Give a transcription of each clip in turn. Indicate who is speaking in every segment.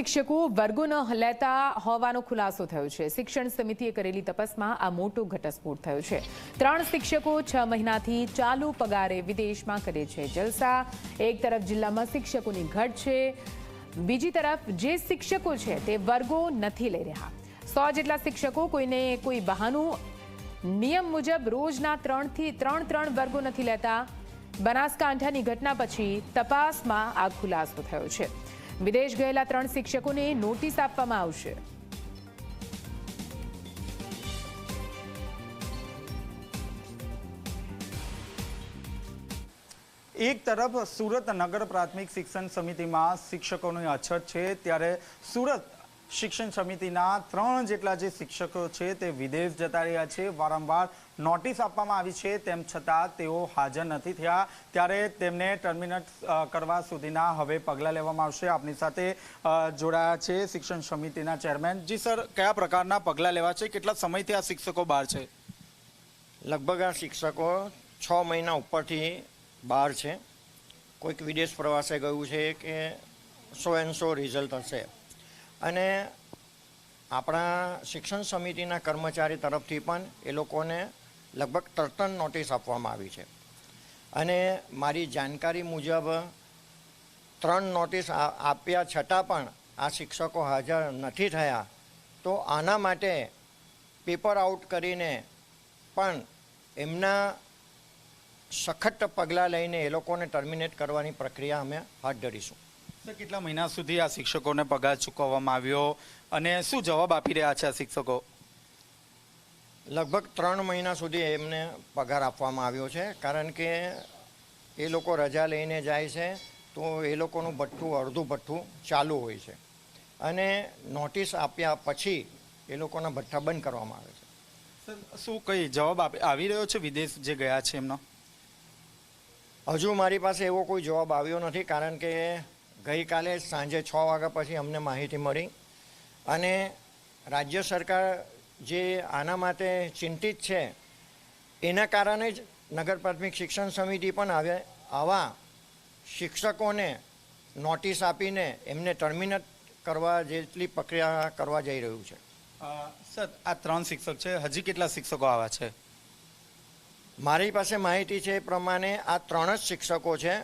Speaker 1: શિક્ષકો વર્ગો ન લેતા હોવાનો ખુલાસો થયો છે. શિક્ષણ સમિતિએ કરેલી તપાસમાં આ મોટો ઘટસ્ફોટ થયો છે. ત્રણ શિક્ષકો છ મહિનાથી ચાલુ પગારે વિદેશમાં કરે છે. જલસા એક તરફ જિલ્લામાં શિક્ષકોની ઘટ છે. બીજી તરફ જે શિક્ષકો છે તે વર્ગો નથી લઈ રહ્યા. સો જેટલા શિક્ષકો કોઈને કોઈ બહાનું. નિયમ મુજબ રોજના ત્રણથી ત્રણ ત્રણ વર્ગો નથી લેતા. બનાસકાંઠાની ઘટના પછી તપાસમાં આ ખુલાસો થયો છે. વિદેશ ગયેલા ત્રણ શિક્ષકોને નોટિસ આપવામાં આવશે.
Speaker 2: એક તરફ સુરત નગર પ્રાથમિક શિક્ષણ સમિતિમાં શિક્ષકોની અછત છે, ત્યારે સુરત શિક્ષણ સમિતિના ત્રણ જેટલા જે શિક્ષકો છે તે વિદેશ જતા રહ્યા છે. વારંવાર નોટિસ આપવામાં આવી છે. તેમ છતાં તેઓ હાજર નથી થયા. ત્યારે તેમને ટર્મિનેટ કરવા સુધીના હવે પગલાં લેવામાં આવશે. આપની સાથે જોડાયા છે શિક્ષણ સમિતિના ચેરમેન. જી, સર, કયા પ્રકારના પગલાં લેવા છે? કેટલા સમયથી આ શિક્ષકો બહાર છે?
Speaker 3: લગભગ આ શિક્ષકો છ મહિના ઉપરથી બહાર છે. કોઈક વિદેશ પ્રવાસે ગયું છે કે સો એન્ડ સો રિઝલ્ટ હશે. અને આપણા શિક્ષણ સમિતિના કર્મચારી તરફથી પણ એ લોકોને લગભગ તરતન નોટિસ આપવામાં આવી છે. અને મારી જાણકારી મુજબ ત્રણ નોટિસ આપ્યા છતાં પણ આ શિક્ષકો હાજર નથી થયા. તો આના માટે પેપર આઉટ કરીને પણ એમના સખત પગલાં લઈને એ લોકોને ટર્મિનેટ કરવાની પ્રક્રિયા અમે હાથ ધરીશું.
Speaker 2: કેટલા મહિના સુધી આ શિક્ષકોને પગાર ચૂકવવામાં આવ્યો અને શું જવાબ આપી રહ્યા છે આ શિક્ષકો?
Speaker 3: લગભગ ત્રણ મહિના સુધી એમને પગાર આપવામાં આવ્યો છે કારણ કે એ લોકો રજા લઈને જાય છે તો એ લોકોનું ભઠ્ઠું અડધું ભઠ્ઠું ચાલુ હોય છે. અને નોટિસ આપ્યા પછી એ લોકોના ભઠ્ઠા બંધ કરવામાં આવે છે.
Speaker 2: શું કઈ જવાબ આવી રહ્યો છે? વિદેશ જે ગયા છે એમનો?
Speaker 3: હજુ મારી પાસે એવો કોઈ જવાબ આવ્યો નથી કારણ કે ગઈકાલે સાંજે છ વાગ્યા પછી અમને માહિતી મળી અને રાજ્ય સરકાર જે આના માટે ચિંતિત છે એના કારણે જ નગર પ્રાથમિક શિક્ષણ સમિતિ પણ આવે આવા શિક્ષકોને નોટિસ આપીને એમને ટર્મિનેટ કરવા જેટલી પ્રક્રિયા કરવા જઈ રહ્યું છે.
Speaker 2: સર આ ત્રણ શિક્ષક છે હજી કેટલા શિક્ષકો આવા છે?
Speaker 3: મારી પાસે માહિતી છે એ પ્રમાણે આ ત્રણ જ શિક્ષકો છે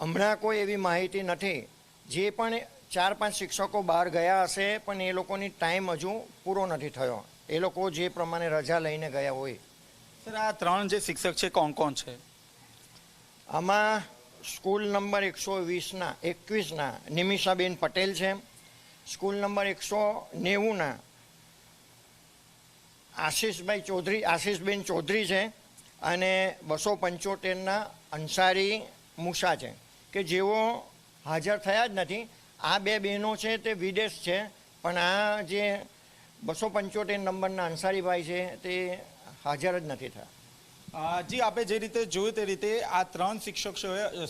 Speaker 3: હમણાં કોઈ એવી માહિતી નથી. જે પણ ચાર પાંચ શિક્ષકો બહાર ગયા હશે પણ એ લોકોની ટાઈમ હજુ પૂરો નથી થયો. એ લોકો જે પ્રમાણે રજા લઈને ગયા હોય.
Speaker 2: સર આ ત્રણ જે શિક્ષક છે કોણ કોણ છે?
Speaker 3: આમાં સ્કૂલ નંબર એકસો વીસના એકવીસના નિમિષાબેન પટેલ છે. સ્કૂલ નંબર એકસો નેવુંના આશીષભાઈ ચૌધરી આશીષબેન ચૌધરી છે. અને બસો પંચોતેરના અંસારી મૂસા છે. કે જેઓ હાજર થયા જ નથી. આ બે બહેનો છે તે વિદેશ છે, પણ આ જે બસો પંચોતેર નંબરના અંસારીભાઈ છે તે હાજર જ નથી થયા.
Speaker 2: જી, આપે જે રીતે જોયું તે રીતે આ ત્રણ શિક્ષકો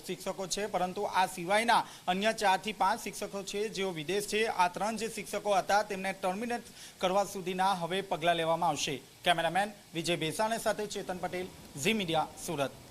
Speaker 2: શિક્ષકો છે, પરંતુ આ સિવાયના અન્ય ચારથી પાંચ શિક્ષકો છે જેઓ વિદેશ છે, આ ત્રણ જે શિક્ષકો હતા તેમને ટર્મિનેટ કરવા સુધીના હવે પગલાં લેવામાં આવશે. કેમેરામેન વિજય બેસાણે સાથે ચેતન પટેલ, ઝી મીડિયા, સુરત.